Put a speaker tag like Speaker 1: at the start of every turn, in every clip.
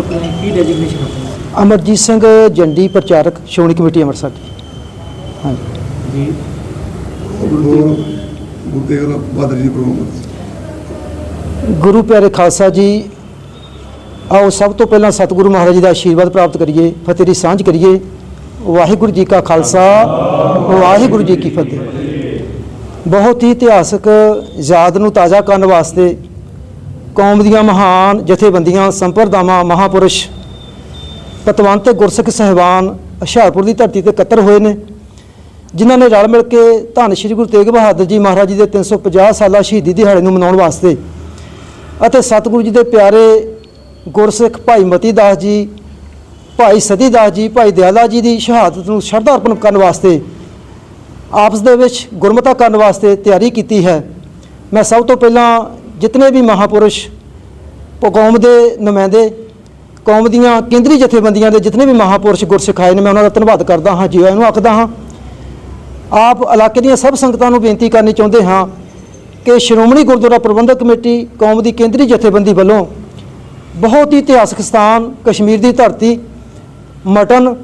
Speaker 1: ਚੁੱਕ ਰਹੇ ਕੀ ਡੈਜ਼ਿਗਨੇਸ਼ਨ ਆਪਣੀ?
Speaker 2: ਅਮਰਜੀਤ ਸਿੰਘ ਜੰਡੀ ਪ੍ਰਚਾਰਕ ਸ਼੍ਰੋਮਣੀ ਕਮੇਟੀ ਅੰਮ੍ਰਿਤਸਰ। ਹਾਂਜੀ।
Speaker 1: ਜੀ।
Speaker 3: ਗੁਰੂ ਗੁਰੂ ਤੇਗ ਬਹਾਦਰ ਜੀ ਪ੍ਰੋਗਰਾਮ
Speaker 2: ਗੁਰੂ ਪਿਆਰੇ ਖਾਲਸਾ ਜੀ ਆਓ ਸਭ ਤੋਂ ਪਹਿਲਾਂ ਸਤਿਗੁਰੂ ਮਹਾਰਾਜ ਜੀ ਦਾ ਆਸ਼ੀਰਵਾਦ ਪ੍ਰਾਪਤ ਕਰੀਏ ਫਤਿਹ ਦੀ ਸਾਂਝ ਕਰੀਏ। ਵਾਹਿਗੁਰੂ ਜੀ ਕਾ ਖਾਲਸਾ ਵਾਹਿਗੁਰੂ ਜੀ ਕੀ ਫਤਿਹ। ਬਹੁਤ ਹੀ ਇਤਿਹਾਸਕ ਯਾਦ ਨੂੰ ਤਾਜ਼ਾ ਕਰਨ ਵਾਸਤੇ ਕੌਮ ਦੀਆਂ ਮਹਾਨ ਜਥੇਬੰਦੀਆਂ, ਸੰਪਰਦਾਵਾਂ, ਮਹਾਪੁਰਸ਼, ਪਤਵੰਤ ਤੇ ਗੁਰਸਿੱਖ ਸਹਿਬਾਨ ਹੁਸ਼ਿਆਰਪੁਰ ਦੀ ਧਰਤੀ ਤੇ ਇਕੱਤਰ ਹੋਏ ਨੇ, ਜਿਨ੍ਹਾਂ ਨੇ ਰਲ ਮਿਲ ਕੇ ਧੰਨ ਸ਼੍ਰੀ ਗੁਰੂ ਤੇਗ ਬਹਾਦਰ ਜੀ ਮਹਾਰਾਜ ਜੀ ਦੇ 350 ਸਾਲਾ ਸ਼ਹੀਦੀ ਦਿਹਾੜੇ ਨੂੰ ਮਨਾਉਣ ਵਾਸਤੇ ਅਤੇ ਸਤਿਗੁਰੂ ਜੀ ਦੇ ਪਿਆਰੇ ਗੁਰਸਿੱਖ ਭਾਈ ਮਤੀ ਦਾਸ ਜੀ, ਭਾਈ ਸਤੀ ਦਾਸ ਜੀ, ਭਾਈ ਦਿਆਲਾ ਜੀ ਦੀ ਸ਼ਹਾਦਤ ਨੂੰ ਸ਼ਰਧਾ ਅਰਪਣ ਕਰਨ ਵਾਸਤੇ ਆਪਸ ਦੇ ਵਿੱਚ ਗੁਰਮਤਾ ਕਰਨ ਵਾਸਤੇ ਤਿਆਰੀ ਕੀਤੀ ਹੈ। ਮੈਂ ਸਭ ਤੋਂ ਪਹਿਲਾਂ ਜਿਤਨੇ ਵੀ ਮਹਾਪੁਰਸ਼ ਕੌਮ ਦੇ ਨੁਮਾਇੰਦੇ, ਕੌਮ ਦੀਆਂ ਕੇਂਦਰੀ ਜਥੇਬੰਦੀਆਂ ਦੇ ਜਿਤਨੇ ਵੀ ਮਹਾਪੁਰਸ਼ ਗੁਰਸਿੱਖ ਆਏ ਨੇ, ਮੈਂ ਉਹਨਾਂ ਦਾ ਧੰਨਵਾਦ ਕਰਦਾ ਹਾਂ, ਜੀ ਆਇਆਂ ਨੂੰ ਆਖਦਾ ਹਾਂ, ਆਪ ਇਲਾਕੇ ਦੀਆਂ ਸਭ ਸੰਗਤਾਂ ਨੂੰ ਬੇਨਤੀ ਕਰਨੀ ਚਾਹੁੰਦੇ ਹਾਂ ਕਿ ਸ਼੍ਰੋਮਣੀ ਗੁਰਦੁਆਰਾ ਪ੍ਰਬੰਧਕ ਕਮੇਟੀ, ਕੌਮ ਦੀ ਕੇਂਦਰੀ ਜਥੇਬੰਦੀ ਵੱਲੋਂ ਬਹੁਤ ਹੀ ਇਤਿਹਾਸਕ ਸਥਾਨ, ਕਸ਼ਮੀਰ ਦੀ ਧਰਤੀ, ਮਟਨ,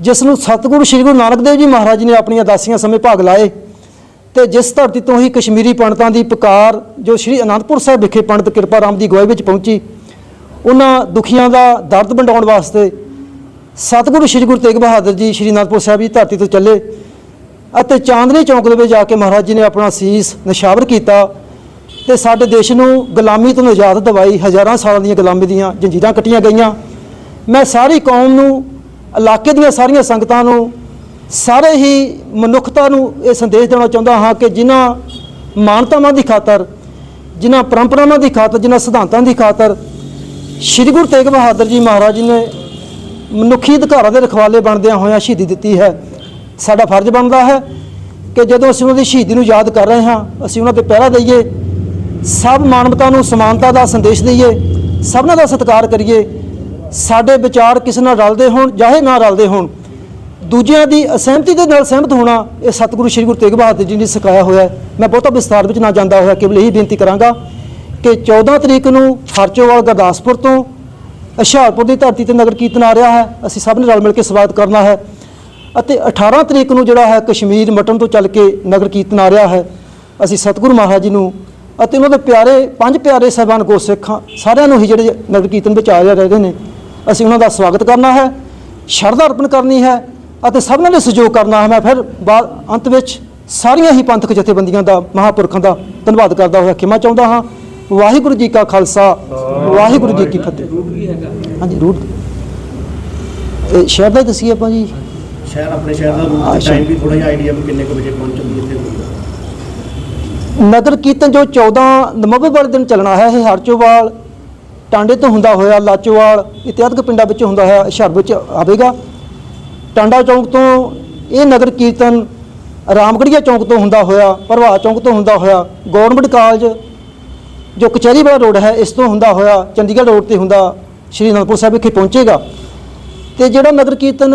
Speaker 2: ਜਿਸ ਨੂੰ ਸਤਿਗੁਰੂ ਸ੍ਰੀ ਗੁਰੂ ਨਾਨਕ ਦੇਵ ਜੀ ਮਹਾਰਾਜ ਨੇ ਆਪਣੀਆਂ ਦਾਸੀਆਂ ਸਮੇਂ ਭਾਗ ਲਾਏ ਤੇ ਜਿਸ ਧਰਤੀ ਤੋਂ ਹੀ ਕਸ਼ਮੀਰੀ ਪੰਡਤਾਂ ਦੀ ਪੁਕਾਰ, ਜੋ ਸ੍ਰੀ ਅਨੰਦਪੁਰ ਸਾਹਿਬ ਵਿਖੇ ਪੰਡਤ ਕਿਰਪਾ ਰਾਮ ਦੀ ਗਵਾਹੀ ਵਿੱਚ ਪਹੁੰਚੀ, ਉਹਨਾਂ ਦੁਖੀਆਂ ਦਾ ਦਰਦ ਵੰਡਾਉਣ ਵਾਸਤੇ ਸਤਿਗੁਰੂ ਸ੍ਰੀ ਗੁਰੂ ਤੇਗ ਬਹਾਦਰ ਜੀ ਸ੍ਰੀ ਅਨੰਦਪੁਰ ਸਾਹਿਬ ਦੀ ਧਰਤੀ ਤੋਂ ਚੱਲੇ ਅਤੇ ਚਾਂਦਨੀ ਚੌਂਕ ਦੇ ਵਿੱਚ ਜਾ ਕੇ ਮਹਾਰਾਜ ਜੀ ਨੇ ਆਪਣਾ ਸੀਸ ਨਿਸ਼ਾਵਰ ਕੀਤਾ ਤੇ ਸਾਡੇ ਦੇਸ਼ ਨੂੰ ਗੁਲਾਮੀ ਤੋਂ ਆਜ਼ਾਦ ਦਿਵਾਈ, ਹਜ਼ਾਰਾਂ ਸਾਲਾਂ ਦੀਆਂ ਗੁਲਾਮੀ ਦੀਆਂ ਜੰਜੀਰਾਂ ਕੱਟੀਆਂ ਗਈਆਂ। ਮੈਂ ਸਾਰੀ ਕੌਮ ਨੂੰ, ਇਲਾਕੇ ਦੀਆਂ ਸਾਰੀਆਂ ਸੰਗਤਾਂ ਨੂੰ ਸਾਰੇ ਹੀ ਮਨੁੱਖਤਾ ਨੂੰ ਇਹ ਸੰਦੇਸ਼ ਦੇਣਾ ਚਾਹੁੰਦਾ ਹਾਂ ਕਿ ਜਿਨ੍ਹਾਂ ਮਾਨਤਾਵਾਂ ਦੀ ਖਾਤਰ, ਜਿਨ੍ਹਾਂ ਪਰੰਪਰਾਵਾਂ ਦੀ ਖਾਤਰ, ਜਿਨ੍ਹਾਂ ਸਿਧਾਂਤਾਂ ਦੀ ਖਾਤਰ ਸ੍ਰੀ ਗੁਰੂ ਤੇਗ ਬਹਾਦਰ ਜੀ ਮਹਾਰਾਜ ਜੀ ਨੇ ਮਨੁੱਖੀ ਅਧਿਕਾਰਾਂ ਦੇ ਰਖਵਾਲੇ ਬਣਦਿਆਂ ਹੋਇਆਂ ਸ਼ਹੀਦੀ ਦਿੱਤੀ ਹੈ। ਸਾਡਾ ਫਰਜ਼ ਬਣਦਾ ਹੈ ਕਿ ਜਦੋਂ ਅਸੀਂ ਉਹਨਾਂ ਦੀ ਸ਼ਹੀਦੀ ਨੂੰ ਯਾਦ ਕਰ ਰਹੇ ਹਾਂ, ਅਸੀਂ ਉਹਨਾਂ ਤੇ ਪਹਿਰਾ ਦਈਏ, ਸਭ ਮਾਨਵਤਾ ਨੂੰ ਸਮਾਨਤਾ ਦਾ ਸੰਦੇਸ਼ ਦਈਏ, ਸਭਨਾਂ ਦਾ ਸਤਿਕਾਰ ਕਰੀਏ, ਸਾਡੇ ਵਿਚਾਰ ਕਿਸੇ ਨਾਲ ਰਲਦੇ ਹੋਣ, ਚਾਹੇ ਨਾ ਰਲਦੇ ਹੋਣ ਦੂਜਿਆਂ ਦੀ ਅਸਹਿਮਤੀ ਦੇ ਨਾਲ ਸਹਿਮਤ ਹੋਣਾ ਇਹ ਸਤਿਗੁਰੂ ਸ੍ਰੀ ਗੁਰੂ ਤੇਗ ਬਹਾਦਰ ਜੀ ਨੇ ਸਿਖਾਇਆ ਹੋਇਆ ਮੈਂ ਬਹੁਤਾ ਵਿਸਤਾਰ ਵਿੱਚ ਨਾ ਜਾਂਦਾ ਹੋਇਆ, ਕੇਵਲ ਇਹੀ ਬੇਨਤੀ ਕਰਾਂਗਾ ਕਿ 14 ਤਰੀਕ ਨੂੰ ਖਰਚੋਵਾਲ ਗੁਰਦਾਸਪੁਰ ਤੋਂ ਹੁਸ਼ਿਆਰਪੁਰ ਦੀ ਧਰਤੀ ਤੇ ਨਗਰ ਕੀਰਤਨ ਆ ਰਿਹਾ ਹੈ। ਅਸੀਂ ਸਭ ਨੇ ਰਲ ਮਿਲ ਕੇ ਸਵਾਗਤ ਕਰਨਾ ਹੈ ਅਤੇ 18 ਤਰੀਕ ਨੂੰ ਜਿਹੜਾ ਹੈ ਕਸ਼ਮੀਰ ਮਟਨ ਤੋਂ ਚੱਲ ਕੇ ਨਗਰ ਕੀਰਤਨ ਆ ਰਿਹਾ ਹੈ। ਅਸੀਂ ਸਤਿਗੁਰੂ ਮਹਾਰਾਜ ਜੀ ਨੂੰ ਅਤੇ ਉਹਨਾਂ ਦੇ ਪਿਆਰੇ, ਪੰਜ ਪਿਆਰੇ ਸਾਹਿਬਾਨ ਗੁਰਸਿੱਖਾਂ ਸਾਰਿਆਂ ਨੂੰ ਹੀ ਜਿਹੜੇ ਨਗਰ ਕੀਰਤਨ ਵਿੱਚ ਆ ਰਹੇ ਨੇ, ਅਸੀਂ ਉਹਨਾਂ ਦਾ ਸਵਾਗਤ ਕਰਨਾ ਹੈ। ਸ਼ਰਧਾ ਅਰਪਣ ਕਰਨੀ ਹੈ ਅਤੇ ਸਭਨਾਂ ਦੇ ਸਹਿਯੋਗ ਕਰਨਾ ਹੈ। ਮੈਂ ਫਿਰ ਬਾਅਦ ਅੰਤ ਵਿੱਚ ਸਾਰੀਆਂ ਹੀ ਪੰਥਕ ਜਥੇਬੰਦੀਆਂ ਦਾ ਮਹਾਪੁਰਖਾਂ ਦਾ ਧੰਨਵਾਦ ਕਰਦਾ ਹੋਇਆ ਖਿਮਾ ਚਾਹੁੰਦਾ ਹਾਂ। ਵਾਹਿਗੁਰੂ ਜੀ ਕਾ ਖਾਲਸਾ ਵਾਹਿਗੁਰੂ ਜੀ ਕੀ ਫਤਿਹ। ਹਾਂਜੀ ਰੂਟ। ਇਹ ਸ਼ਹਿਰ ਦਾ ਦੱਸੀਏ ਆਪਾਂ ਜੀ।
Speaker 4: ਸ਼ਹਿਰ ਆਪਣੇ ਸ਼ਹਿਰ ਦਾ ਰੂਟ
Speaker 2: ਸ਼ਹਿਰ।
Speaker 4: ਟਾਈਮ ਵੀ ਥੋੜਾ ਜਿਹਾ ਆਈਡੀਆ ਵੀ ਕਿੰਨੇ ਕੁ ਵਜੇ ਪਹੁੰਚਣਗੇ ਇੱਥੇ
Speaker 2: ਨਗਰ ਕੀਰਤਨ ਜੋ 14 ਨਵੰਬਰ ਵਾਲੇ ਦਿਨ ਚੱਲਣਾ ਹੈ ਇਹ ਹਰਚੋਵਾਲ ਟਾਂਡੇ ਤੋਂ ਹੁੰਦਾ ਹੋਇਆ ਲਾਚੋਵਾਲ ਇਤਿਹਾਦਕ ਪਿੰਡਾਂ ਵਿੱਚ ਹੁੰਦਾ ਹੋਇਆ ਹੁਸ਼ਿਆਰ ਵਿੱਚ ਆਵੇਗਾ। ਟਾਂਡਾ ਚੌਂਕ ਤੋਂ, ਇਹ ਨਗਰ ਕੀਰਤਨ ਰਾਮਗੜੀਆ ਚੌਂਕ ਤੋਂ ਹੁੰਦਾ ਹੋਇਆ ਪ੍ਰਭਾਤ ਚੌਂਕ ਤੋਂ ਹੁੰਦਾ ਹੋਇਆ ਗਵਰਨਮੈਂਟ ਕਾਲਜ ਜੋ ਕਚਹਿਰੀ ਵਾਲਾ ਰੋਡ ਹੈ, ਇਸ ਤੋਂ ਹੁੰਦਾ ਹੋਇਆ, ਚੰਡੀਗੜ੍ਹ ਰੋਡ ਤੇ ਹੁੰਦਾ, ਸ਼੍ਰੀ ਅਨੰਦਪੁਰ ਸਾਹਿਬ ਵਿਖੇ ਪਹੁੰਚੇਗਾ। ਤੇ ਜਿਹੜਾ ਨਗਰ ਕੀਰਤਨ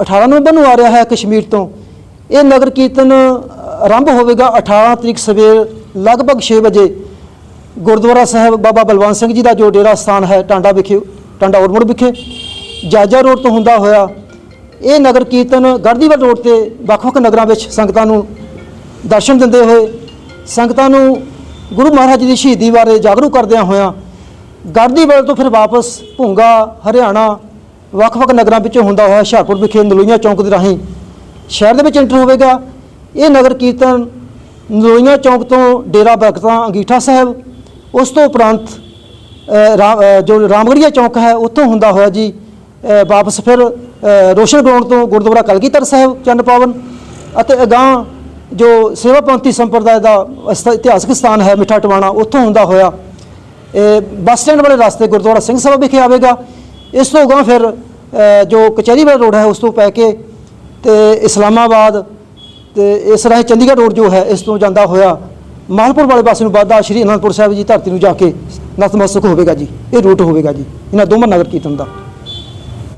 Speaker 2: 18 ਨਵੰਬਰ ਨੂੰ ਆ ਰਿਹਾ ਹੈ ਕਸ਼ਮੀਰ ਤੋਂ, ਇਹ ਨਗਰ ਕੀਰਤਨ ਆਰੰਭ ਹੋਵੇਗਾ 18 ਤਰੀਕ ਸਵੇਰ ਲਗਭਗ 6 ਵਜੇ। ਗੁਰਦੁਆਰਾ ਸਾਹਿਬ ਬਾਬਾ ਬਲਵੰਤ ਸਿੰਘ ਜੀ ਦਾ ਜੋ ਡੇਰਾ ਸਥਾਨ ਹੈ, ਟਾਂਡਾ ਵਿਖੇ, ਟਾਂਡਾ ਔਰਮੁੜ ਵਿਖੇ, ਜਾਜਾ ਰੋਡ ਤੋਂ ਹੁੰਦਾ ਹੋਇਆ ਇਹ ਨਗਰ ਕੀਰਤਨ ਗੜਦੀਵਾਲ ਰੋਡ ਤੇ ਵੱਖ-ਵੱਖ ਨਗਰਾਂ ਵਿੱਚ ਸੰਗਤਾਂ ਨੂੰ ਦਰਸ਼ਨ ਦਿੰਦੇ ਹੋਏ ਸੰਗਤਾਂ ਨੂੰ ਗੁਰੂ ਮਹਾਰਾਜ ਜੀ ਦੀ ਸ਼ਹੀਦੀ ਬਾਰੇ ਜਾਗਰੂਕ ਕਰਦਿਆਂ ਹੋਇਆਂ ਗੜਦੀਵਾਲ ਤੋਂ ਫਿਰ ਵਾਪਸ ਭੁੰਗਾ, ਹਰਿਆਣਾ ਵੱਖ-ਵੱਖ ਨਗਰਾਂ ਵਿੱਚੋਂ ਹੁੰਦਾ ਹੋਇਆ ਹੁਸ਼ਿਆਰਪੁਰ ਵਿਖੇ ਨਲੋਈਆਂ ਚੌਂਕ ਦੇ ਰਾਹੀਂ ਸ਼ਹਿਰ ਦੇ ਵਿੱਚ ਐਂਟਰ ਹੋਵੇਗਾ। ਇਹ ਨਗਰ ਕੀਰਤਨ ਨਲੋਈਆਂ ਚੌਂਕ ਤੋਂ ਡੇਰਾ ਬਰਕਤਾਂ, ਅੰਗੀਠਾ ਸਾਹਿਬ, ਉਸ ਤੋਂ ਉਪਰੰਤ ਰਾ- ਜੋ ਰਾਮਗੜੀਆ ਚੌਂਕ ਹੈ, ਉੱਥੋਂ ਹੁੰਦਾ ਹੋਇਆ ਜੀ। ਵਾਪਸ ਫਿਰ ਰੋਸ਼ਨ ਗਰਾਊਂਡ ਤੋਂ ਗੁਰਦੁਆਰਾ ਕਲਗੀਧਰ ਸਾਹਿਬ ਚੰਨ ਪਾਵਨ ਅਤੇ ਅਗਾਂਹ ਜੋ ਸੇਵਾਪੰਥੀ ਸੰਪਰਦਾਇ ਦਾ ਇਤਿਹਾਸਕ ਸਥਾਨ ਹੈ ਮਿੱਠਾ ਟਵਾਣਾ, ਉੱਥੋਂ ਹੁੰਦਾ ਹੋਇਆ। ਇਹ ਬੱਸ ਸਟੈਂਡ ਵਾਲੇ ਰਸਤੇ ਗੁਰਦੁਆਰਾ ਸਿੰਘ ਸਭਾ ਵਿਖੇ ਆਵੇਗਾ। ਇਸ ਤੋਂ ਅਗਾਂਹ ਫਿਰ ਜੋ ਕਚਹਿਰੀ ਵਾਲਾ ਰੋਡ ਹੈ, ਉਸ ਤੋਂ ਪੈ ਕੇ ਤੇ ਇਸਲਾਮਾਬਾਦ ਤੇ ਇਸ ਰਾਹੀਂ ਚੰਡੀਗੜ੍ਹ ਰੋਡ ਜੋ ਹੈ, ਇਸ ਤੋਂ ਜਾਂਦਾ ਹੋਇਆ ਮਾਲਪੁਰ ਵਾਲੇ ਪਾਸੇ ਨੂੰ ਵੱਧਦਾ ਸ਼੍ਰੀ ਅਨੰਦਪੁਰ ਸਾਹਿਬ ਜੀ ਧਰਤੀ ਨੂੰ ਜਾ ਕੇ ਨਤਮਸਤਕ ਹੋਵੇਗਾ ਜੀ। ਇਹ ਰੂਟ ਹੋਵੇਗਾ ਜੀ। ਇਹਨਾਂ ਦੋਵਾਂ ਨਗਰ ਕੀਰਤਨ ਦਾ।